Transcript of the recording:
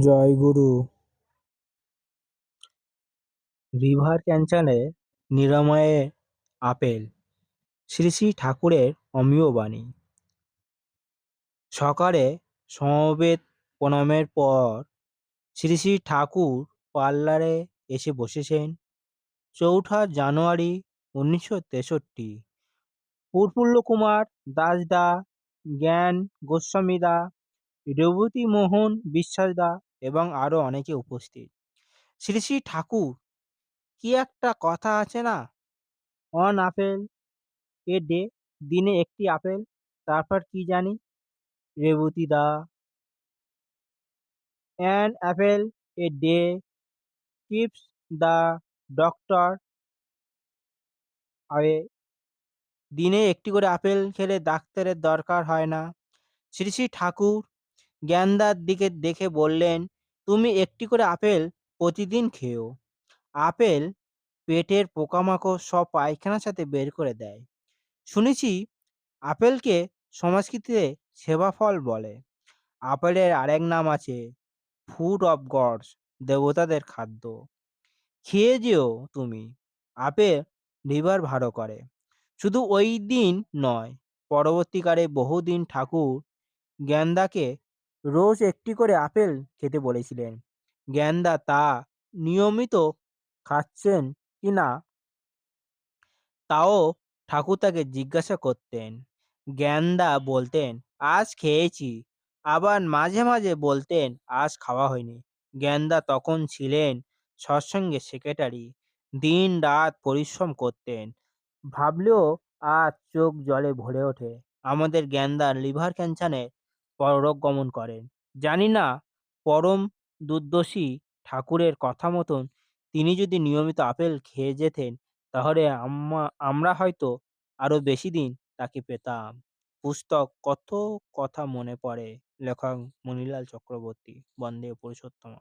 জয়গুরু river ক্যান্সারে নিরাময়ে আপেল। শ্রী শ্রী ঠাকুরের অমীয় বাণী। সকালে সমবেত প্রণামের পর শ্রী শ্রী ঠাকুর পার্লারে এসে বসেছেন। চৌঠা জানুয়ারি উনিশশো তেষট্টি। প্রফুল্ল কুমার দাসদা, জ্ঞান গোস্বামীদা রেবতী মোহন বিশ্বাসদা এবং আরও অনেকে উপস্থিত। শ্রী শ্রী ঠাকুর, কি একটা কথা আছে না? অন আপেল এ ডে দিনে একটি আপেল, তারপর কি জানি? রেবতী দা an apple a day keeps the doctor. Away দিনে একটি করে আপেল খেলে ডাক্তারের দরকার হয় না। শ্রী শ্রী ঠাকুর জ্ঞানদার দিকে দেখে বললেন, তুমি একটি করে আপেল প্রতিদিন খেও। আপেল পেটের পোকামাকড় সব পায়খানার সাথে বের করে দেয়। শুনেছি আপেলকে সংস্কৃতিতে সেবা ফল বলে। আপেলের আরেক নাম আছে ফুড অফ গডস, দেবতাদের খাদ্য। খেয়ে যেও তুমি। আপেল লিভার ভালো করে। শুধু ওই দিন নয়, পরবর্তীকালে বহুদিন ঠাকুর জ্ঞানদাকে রোজ একটি করে আপেল খেতে বলেছিলেন। জ্ঞানদা তা নিয়মিত খাচ্ছেন কি না? তাও ঠাকুর তাকে জিজ্ঞাসা করতেন। জ্ঞানদা বলতেন, আজ খেয়েছি। আবার মাঝে মাঝে বলতেন, আজ খাওয়া হয়নি। জ্ঞানদা তখন ছিলেন সৎসঙ্গের সেক্রেটারি দিন রাত পরিশ্রম করতেন। ভাবলেও আজ চোখ জলে ভরে ওঠে। আমাদের জ্ঞানদার লিভার ক্যান্সারে পরলোক গমন করেন। জানি না, পরম দুর্দশী ঠাকুরের কথা মতন তিনি যদি নিয়মিত আপেল খেয়ে যেতেন, তাহলে আমরা হয়তো আরও বেশি দিন তাকে পেতাম। পুস্তক কত কথা মনে পড়ে? লেখক মনিলাল চক্রবর্তী, বন্দে পুরুষোত্তম।